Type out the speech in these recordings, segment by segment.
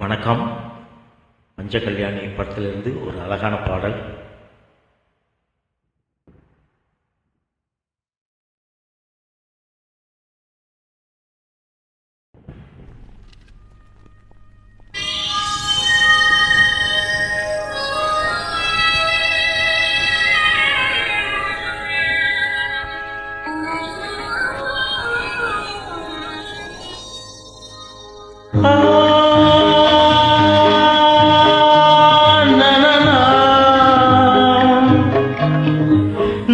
வணக்கம். மஞ்ச கல்யாணி படத்திலிருந்து ஒரு அழகான பாடல். உமாதேவி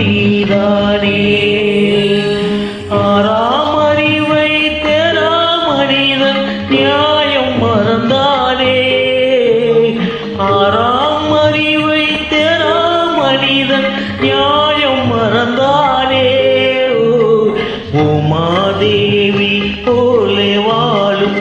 நீதானே. ஆறாம் அறிவை தெரா மனிதன் நியாயம் மறந்தானே. ஆறாம் அறிவை தெரா மனிதன் நியாயம் மறந்தானே. ஓ உமாதேவி போலே வாழும்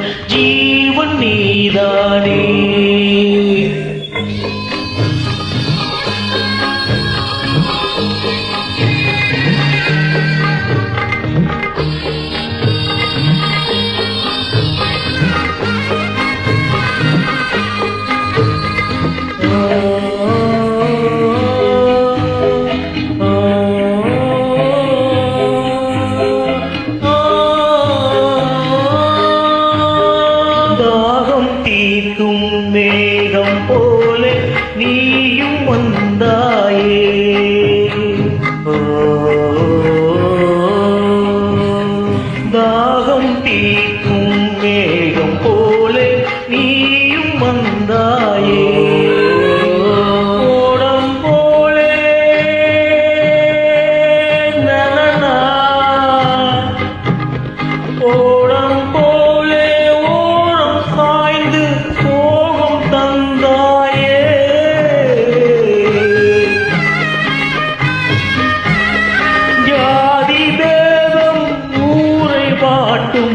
வந்தாயே ஓ, தாகம் தீக்கும் காட்டும்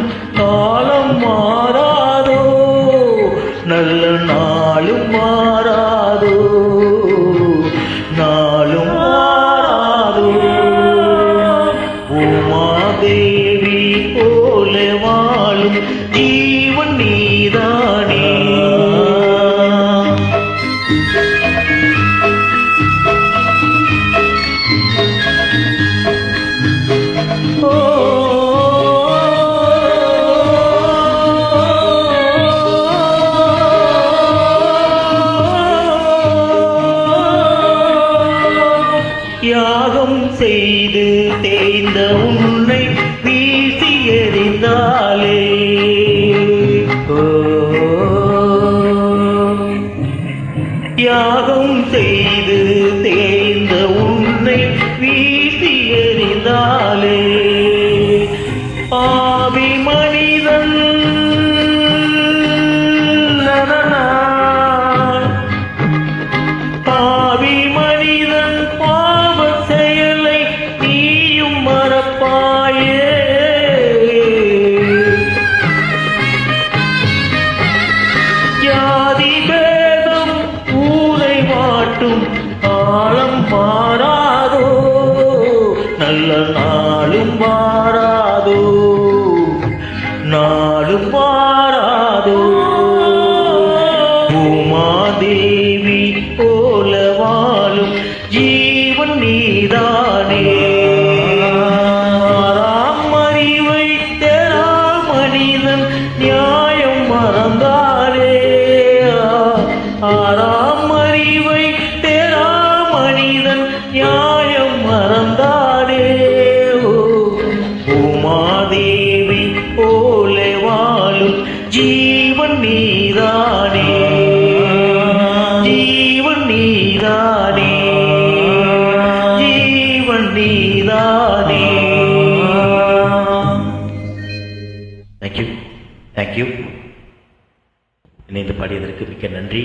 யாகம் செய்து தேய்ந்த உன்னை வீசி எறிந்தாலே யாகம் செய்து தேய்ந்த உன்னை வீசி எறிந்தாலே ஆவி மனிதன். ஆ நல்ல நாளும் மாறாதோ தேங்க்யூ இணைந்து பாடியதற்கு மிக்க நன்றி.